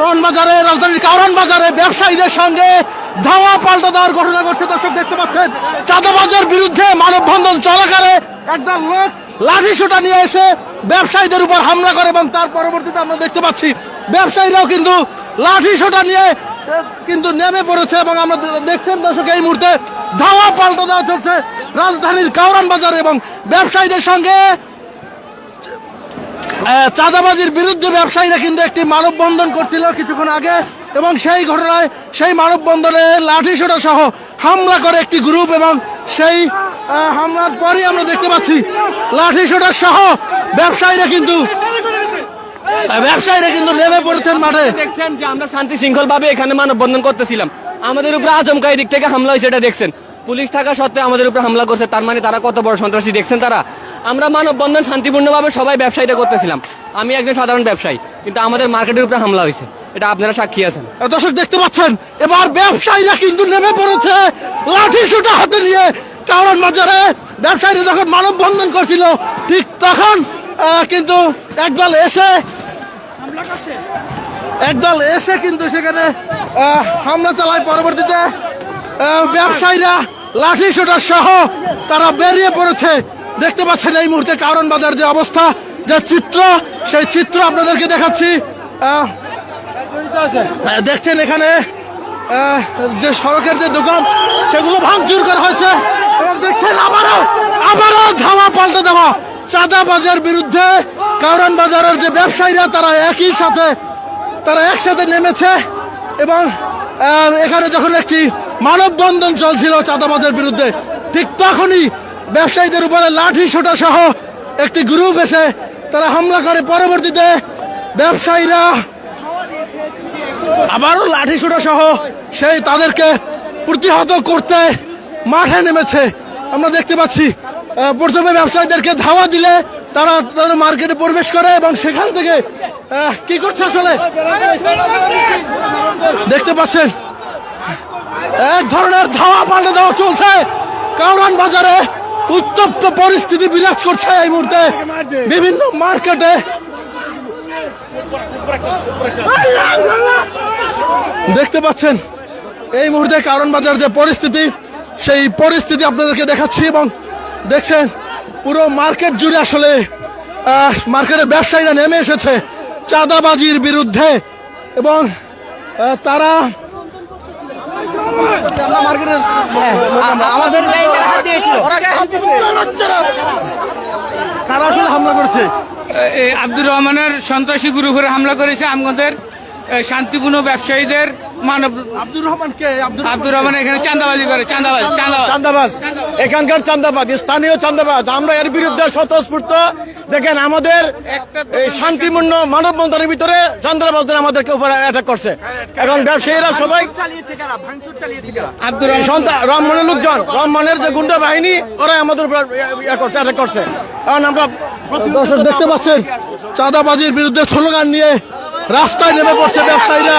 কারণ বাজারে রাজধানীর কারণ বাজারে ব্যবসায়ীদের সঙ্গে ধাওয়া পাল্টা দেওয়ার ঘটনা ঘটছে, দর্শক দেখতে পাচ্ছেন। চাঁদাবাজের বিরুদ্ধে মানববন্ধন চলাকালে একদল লোক লাঠি সোটা নিয়ে এসে ব্যবসায়ীদের উপর হামলা করে এবং তার পরবর্তীতে আমরা দেখতে পাচ্ছি, ব্যবসায়ীরাও কিন্তু লাঠি সোটা নিয়ে কিন্তু নেমে পড়েছে এবং আমরা দেখছেন দর্শক, এই মুহূর্তে ধাওয়া পাল্টা দেওয়া চলছে রাজধানীর কাউরান বাজারে এবং ব্যবসায়ীদের সঙ্গে চাঁদাবাজির বিরুদ্ধে ব্যবসায়ীরা কিন্তু একটি মানববন্ধন করছিল কিছুক্ষণ আগে, এবং সেই ঘটনায় সেই মানববন্ধনে লাঠিসোটা সহ হামলা করে একটি গ্রুপ, এবং সেই হামলার পরই আমরা দেখতে পাচ্ছি লাঠিসোটা সহ ব্যবসায়ীরা কিন্তু ব্যবসায়ীরা কিন্তু নেমে পড়েছেন মাঠে। দেখছেন যে আমরা শান্তি শৃঙ্খল ভাবে এখানে মানববন্ধন করতেছিলাম। আমাদের উপরে আচমকা দিক থেকে হামলা হয়েছে এটা দেখছেন। পুলিশ থাকা সত্ত্বেও আমাদের উপরে হামলা করছে, তার মানে তারা কত বড় সন্ত্রাসী দেখছেন তারা? আমরা মানববন্ধন শান্তিপূর্ণভাবে সবাই ব্যবসায়ীটা করতেছিলাম। আমি একজন সাধারণ ব্যবসায়ী, কিন্তু আমাদের মার্কেটের উপরে হামলা হয়েছে। এটা আপনারা সাক্ষী আছেন। দর্শক দেখতে পাচ্ছেন, এবার ব্যবসায়ীরা কিন্তু নেমে পড়েছে, লাঠি সুটা হাতে নিয়ে কারণ বাজারে। ব্যবসায়ীরা যখন মানববন্ধন করছিল, ঠিক তখন কিন্তু একদল এসে একদল এসে কিন্তু সেখানে হামলা চালায়। পরবর্তীতে ব্যবসায়ীরা লাঠি সোটা সহ তারা বেরিয়ে পড়েছে। দেখতে পাচ্ছেন এই মুহূর্তে কারণ বাজার যে অবস্থা, যে চিত্র, সেই চিত্র আপনাদেরকে দেখাচ্ছি। দেখছেন এখানে যে সড়কের যে দোকান, সেগুলো ভাঙচুর করা হয়েছে। এবং দেখছেন আবারও আবারও ধাওয়া পাল্টে দেওয়া। চাঁদাবাজের বিরুদ্ধে কারণ বাজারের যে ব্যবসায়ীরা, তারা একই সাথে, তারা একসাথে নেমেছে। এবং এখানে যখন একটি মানববন্ধন চলছিল চাঁদাবাজের বিরুদ্ধে, ঠিক তখনই ব্যবসায়ীদের উপরে লাঠি সোটা সহ একটি গ্রুপ এসে তারা হামলা করে। পরবর্তীতে ব্যবসায়ীরা আবারও লাঠি সোটা সহ সেই তাদেরকে প্রতিহত করতে মাঠে নেমেছে। আমরা দেখতে পাচ্ছি প্রথমে ব্যবসায়ীদেরকে ধাওয়া দিলে তারা তাদের মার্কেটে প্রবেশ করে এবং সেখান থেকে কি করছে আসলে? দেখতে পাচ্ছেন? এক ধরনের ধাওয়া পাল্টে দেওয়া চলছে। কাউরান বাজারে উত্তপ্ত পরিস্থিতি বিরাজ করছে এই মুহূর্তে। বিভিন্ন মার্কেটে। দেখতে পাচ্ছেন? এই মুহূর্তে কারণ বাজার যে পরিস্থিতি সেই পরিস্থিতি আপনাদেরকে দেখাচ্ছি এবং দেখছেন পুরো মার্কেট জুড়ে আসলে আহ, মার্কেটের ব্যবসায়ীরা নেমে এসেছে। চাঁদাবাজির বিরুদ্ধে এবং তারা আমাদের কারা আসলে হামলা করছে? আব্দুর রহমানের সন্ত্রাসী গ্রুপের হামলা করেছে আমাদের শান্তিপূর্ণ ব্যবসায়ীদের মানব আব্দুর রহমান কে? আব্দুর রহমান এখানে চাঁদাবাজি করে চাঁদাবাজ চাঁদাবাজ চান্দাবাজ এখানকার চান্দাবাজ স্থানীয় চান্দাবাজ আমরা এর বিরুদ্ধে স্বতঃস্ফূর্ত। দেখেন আমাদের এই শান্তিপূর্ণ মানববন্ধনের ভিতরে চান্দাবাজদের আমাদেরকে উপরে অ্যাটাক করছে। এখন ব্যবসায়ীরা সবাই আব্দুর রহমান সন্তান রহমানের লোকজন রহমানের যে গুন্ডা বাহিনী ওরা আমাদের উপর ইয়ে করছে অ্যাটাক করছে। এখন আমরা দর্শক দেখতে পাচ্ছেন চাঁদাবাজির বিরুদ্ধে স্লোগান নিয়ে রাস্তায় নেমে পড়ছে ব্যবসায়ীরা।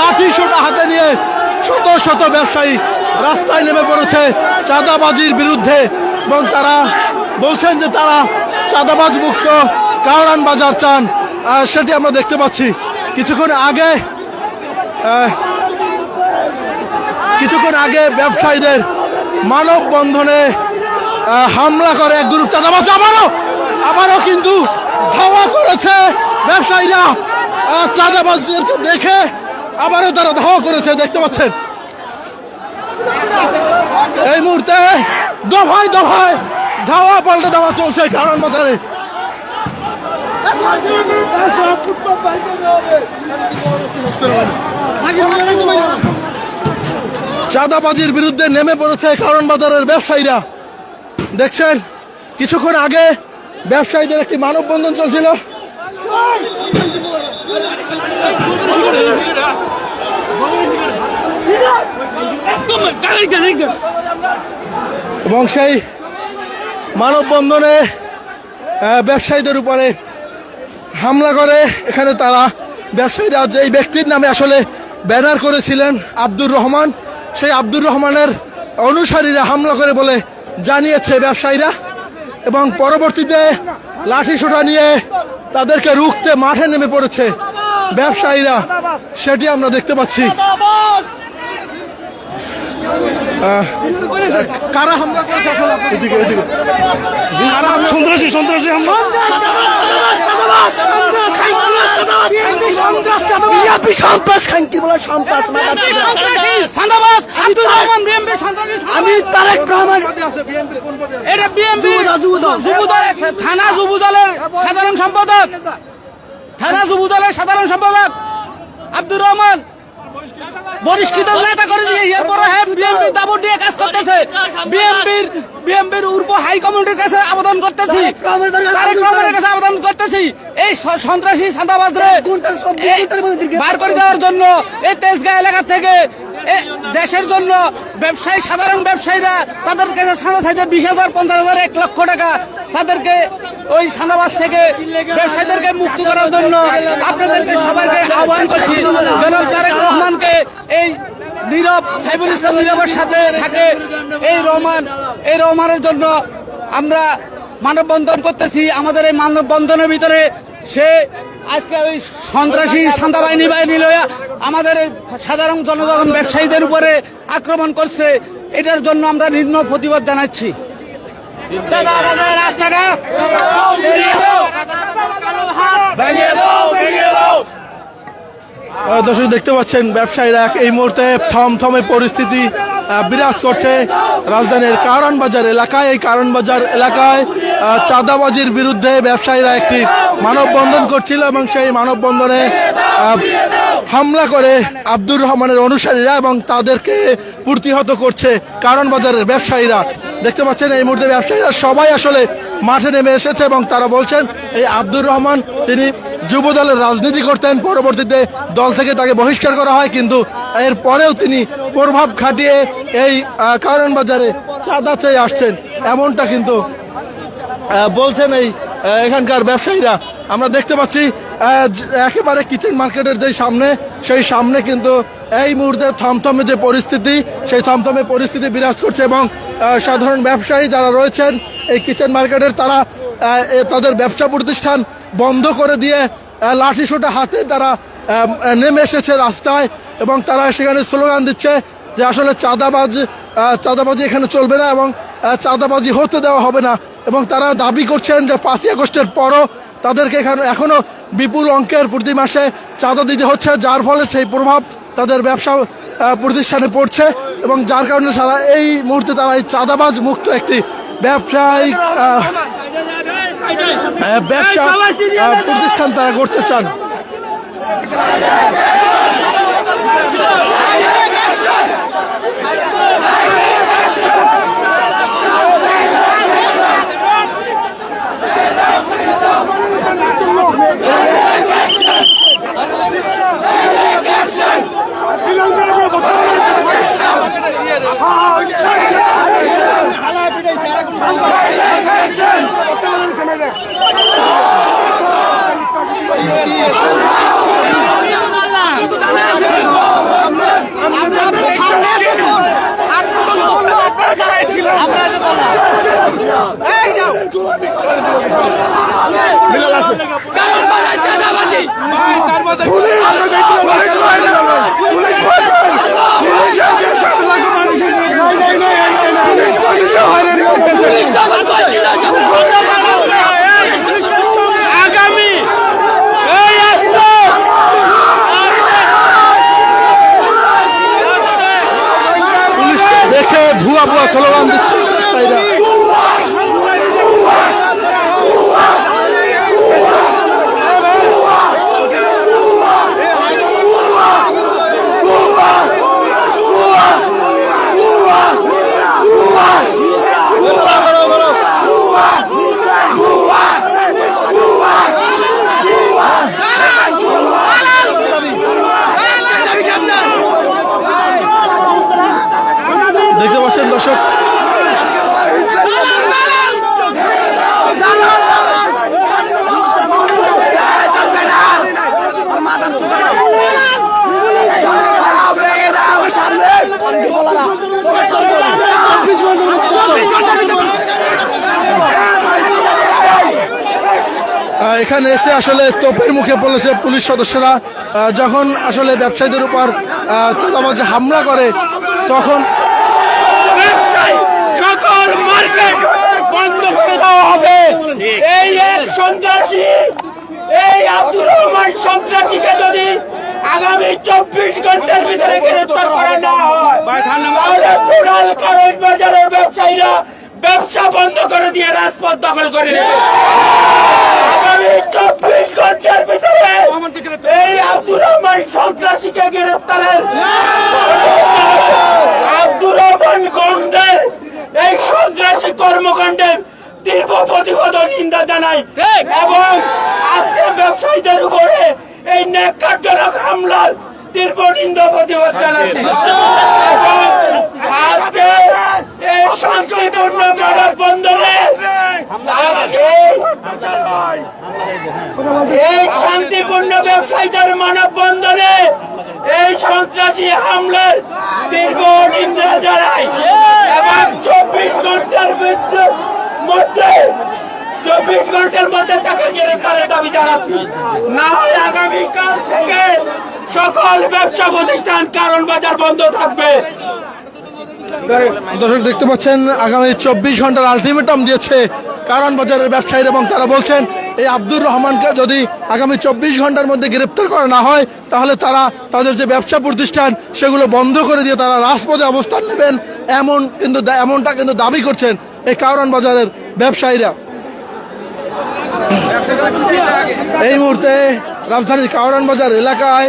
লাঠি সোটা হাতে নিয়ে শত শত ব্যবসায়ী রাস্তায় নেমে পড়েছে চাঁদাবাজির বিরুদ্ধে এবং তারা বলছেন যে তারা চাঁদাবাজ মুক্ত কাউরান বাজার চান। সেটি আমরা দেখতে পাচ্ছি। কিছুক্ষণ আগে কিছুক্ষণ আগে ব্যবসায়ীদের মানববন্ধনে আহ, হামলা করে এক গ্রুপ চাঁদাবাজ। আবারও আবারও কিন্তু ধাওয়া করেছে ব্যবসায়ীরা। চাঁদাবাজদেরকে দেখে আবারও তারা ধাওয়া করেছে, দেখতে পাচ্ছেন? এই মুহূর্তে দফায় দফায় ধাওয়া পাল্টে দেওয়া চলছে কারণ বাজারে চাঁদাবাজির বিরুদ্ধে নেমে পড়েছে কারণ বাজারের ব্যবসায়ীরা। দেখছেন, কিছুক্ষণ আগে ব্যবসায়ীদের একটি মানববন্ধন চলছিল। এবং সেই মানববন্ধনে ব্যবসায়ীদের উপরে হামলা করে। এখানে তারা ব্যবসায়ীরা যে ব্যক্তির নামে আসলে ব্যানার করেছিলেন আব্দুর রহমান। সেই আব্দুর রহমানের অনুসারীরা হামলা করে বলে জানিয়েছে ব্যবসায়ীরা। এবং পরবর্তীতে লাঠি সোটা নিয়ে তাদেরকে রুখতে মাঠে নেমে পড়েছে ব্যবসায়ীরা সেটি আমরা দেখতে পাচ্ছি কারা হামলা করেছে এদিকে এদিকে সন্ত্রাসী সন্ত্রাসী হামলা আমি তারেক রহমান এটা বিএমপি থানা যুবদলের সাধারণ সম্পাদক। থানা যুবদলের সাধারণ সম্পাদক আব্দুর রহমান। বহিষ্কৃত নেতা করে দিয়ে এরপরে বিএনপির দাবর দিয়ে কাজ করতেছে। বিএনপির বিএনপির উর্ব হাই কমিটির কাছে আবেদন করতেছি। তারেক রহমানের কাছে আবেদন করতেছি। এই সন্ত্রাসী সাদাবাজরে বার করে দেওয়ার জন্য এই তেজগাঁ এলাকা থেকে দেশের জন্য ব্যবসায়ী সাধারণ ব্যবসায়ীরা তাদের কাছে সাদা চাইতে বিশ হাজার পঞ্চাশ হাজার এক লক্ষ টাকা তাদেরকে ওই সাদাবাজ থেকে ব্যবসায়ীদেরকে মুক্ত করার জন্য আপনাদেরকে সবাইকে আহ্বান করছি। জনাব তারেক রহমানকে এই নীরব সাইবুল ইসলাম নীরবের সাথে থাকে এই রহমান। এই রহমানের জন্য আমরা মানববন্ধন করতেছি। আমাদের এই মানববন্ধনের ভিতরে সে আজকে ওই সন্ত্রাসী সান্দা বাহিনী বাহিনী লইয়া আমাদের সাধারণ জনগণ ব্যবসায়ীদের উপরে আক্রমণ করছে, এটার জন্য আমরা নিম্ন প্রতিবাদ জানাচ্ছি। দর্শক, দেখতে পাচ্ছেন, ব্যবসায়ীরা এই মুহূর্তে থমথমে পরিস্থিতি বিরাজ করছে রাজধানীর কারণ বাজার এলাকায়। এই কারণ বাজার এলাকায় চাঁদাবাজির বিরুদ্ধে ব্যবসায়ীরা একটি মানববন্ধন করছিল এবং সেই মানববন্ধনে হামলা করে আব্দুর রহমানের অনুসারীরা এবং তাদেরকে প্রতিহত করছে কারণ বাজারের ব্যবসায়ীরা। দেখতে পাচ্ছেন, এই মুহূর্তে ব্যবসায়ীরা সবাই আসলে মাঠে নেমে এসেছে এবং তারা বলছেন, এই আব্দুর রহমান, তিনি যুব দলের রাজনীতি করতেন, পরবর্তীতে দল থেকে তাকে বহিষ্কার করা হয়, কিন্তু এর পরেও তিনি প্রভাব খাটিয়ে এই কারণ বাজারে চাঁদা চেয়ে আসছেন। এমনটা কিন্তু বলছেন এই এখানকার ব্যবসায়ীরা। আমরা দেখতে পাচ্ছি একেবারে কিচেন মার্কেটের যে সামনে, সেই সামনে কিন্তু এই মুহূর্তে থমথমে যে পরিস্থিতি, সেই থমথমে পরিস্থিতি বিরাজ করছে এবং সাধারণ ব্যবসায়ী যারা রয়েছেন এই কিচেন মার্কেটের তারা তাদের ব্যবসা প্রতিষ্ঠান বন্ধ করে দিয়ে লাঠি সোটা হাতে তারা নেমে এসেছে রাস্তায় এবং তারা সেখানে স্লোগান দিচ্ছে যে আসলে চাঁদাবাজ চাঁদাবাজি এখানে চলবে না এবং চাঁদাবাজি হতে দেওয়া হবে না। এবং তারা দাবি করছেন যে পাঁচই আগস্টের পরও তাদেরকে এখানে এখনও বিপুল অঙ্কের প্রতি মাসে চাঁদা দিতে হচ্ছে, যার ফলে সেই প্রভাব তাদের ব্যবসা প্রতিষ্ঠানে পড়ছে এবং যার কারণে সারা এই মুহূর্তে তারা এই চাঁদাবাজ মুক্ত একটি ব্যবসায়িক ব্যবসা প্রতিষ্ঠান তারা করতে চান। আপনারা দাঁড়াইছিলেন আপনারা আগামী পুলিশ আসলো এখানে এসে আসলে তোপের মুখে পড়েছে পুলিশ সদস্যরা। যখন আসলে ব্যবসায়ীদের উপর চাঁদাবাজি হামলা করে, তখন দেওয়া হবে। এই সন্ত্রাসী, এই আগামী চব্বিশ ঘণ্টার ভিতরে ব্যবসা বন্ধ করে দিয়ে রাজপথ দখল করে নেবে। চব্বিশ ঘণ্টার ভিতরে এই আব্দুর রহমান সন্ত্রাসীকে গ্রেফতারের আব্দুর রহমান গন্ডের এই সন্ত্রাসী কর্মকাণ্ডের তীব্র প্রতিবাদ নিন্দা জানাই এবং আজকে ব্যবসায়ীদের উপরে এই ন্যাক্কারজনক হামলার তীব্র নিন্দা প্রতিবাদ জানাচ্ছি। আজকে এই শান্তিপূর্ণ মানব বন্ধনে আজকে এই শান্তিপূর্ণ ব্যবসায়ীদের মানব বন্ধনে এই সন্ত্রাসী হামলার দীর্ঘ নিন্দা জানাই। এবং চব্বিশ ঘণ্টার মধ্যে চব্বিশ ঘণ্টার মধ্যে তাকে গ্রেফতারের দাবি জানাচ্ছি। না হয় আগামীকাল থেকে সকল ব্যবসা প্রতিষ্ঠান কারণ বাজার বন্ধ থাকবে। দর্শক, দেখতে পাচ্ছেন, আগামী চব্বিশ ঘণ্টার আলটিমেটাম দিয়েছে কারণ বাজারের ব্যবসায়ীরা এবং তারা বলছেন এই আব্দুর রহমানকে যদি আগামী চব্বিশ ঘণ্টার মধ্যে গ্রেপ্তার করা না হয় তাহলে তারা তাদের যে ব্যবসা প্রতিষ্ঠান সেগুলো বন্ধ করে দিয়ে তারা রাজপথে অবস্থান নেবেন এমন কিন্তু এমনটা কিন্তু দাবি করছেন এই কারণ বাজারের ব্যবসায়ীরা এই মুহূর্তে রাজধানীর কারণ বাজার এলাকায়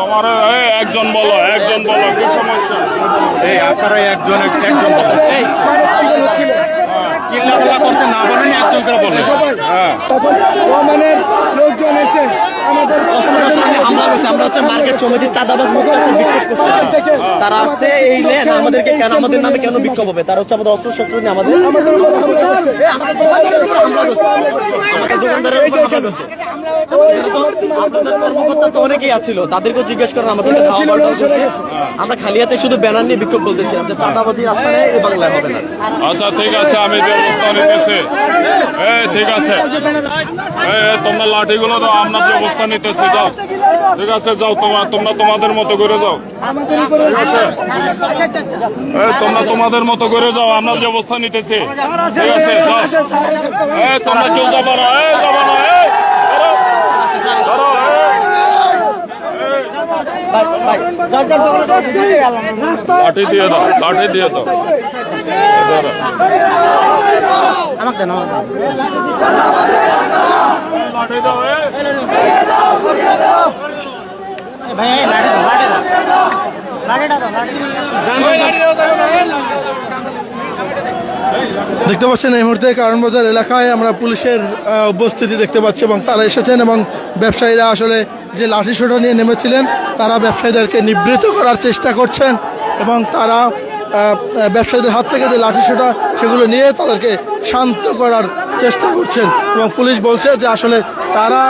তোমার এই একজন বলো একজন বলো কি সমস্যা এই আপনারা একজন একজন। করতে না একজন করে বলেন হ্যাঁ। তখন রহমানের লোকজন এসে আমাদের হামলা হয়েছে আমরা হচ্ছে মার্কেট সমিতির চাঁদাবাজ মুক্ত বিক্ষোভ করছিলাম তারা আসছে এই নেন আমাদেরকে কেন আমাদের নামে কেন বিক্ষোভ হবে? তারা হচ্ছে আমাদের অস্ত্র শস্ত্র নিয়ে আমাদের আমাদের উপর হামলা করছে। আমাদের দোকানদারের উপর হামলা করছে। কর্মকর্তা তো অনেকেই আছিল তাদেরকেও জিজ্ঞেস করেন আমাদের আমরা খালি হাতে শুধু ব্যানার নিয়ে বিক্ষোভ বলতেছিলাম যে চাঁদাবাজি রাস্তা নেই এই বাংলায় হবে না। আচ্ছা ঠিক আছে আমি এই, ঠিক আছে। তোমরা লাঠিগুলো দাও, আমরা ব্যবস্থা নিতেছি, যাও। ঠিক আছে, যাও তোমার তোমরা তোমাদের মতো করে যাও। উপরে এই, তোমরা তোমাদের মতো করে যাও, আমরা ব্যবস্থা নিতেছি। ঠিক আছে, যাও। তোমরা কেউ যাবা না যাবা না। লাঠি দিয়ে দাও, লাঠি দিয়ে দাও। দেখতে পাচ্ছেন এই মুহূর্তে কারণ বাজার এলাকায় আমরা পুলিশের উপস্থিতি দেখতে পাচ্ছি এবং তারা এসেছেন এবং ব্যবসায়ীরা আসলে যে লাঠি সোটা নিয়ে নেমেছিলেন, তারা ব্যবসায়ীদেরকে নিবৃত করার চেষ্টা করছেন এবং তারা ব্যবসায়ীদের হাত থেকে যে লাঠি সেটা সেগুলো নিয়ে তাদেরকে শান্ত করার চেষ্টা করছেন এবং পুলিশ বলছে যে আসলে তারা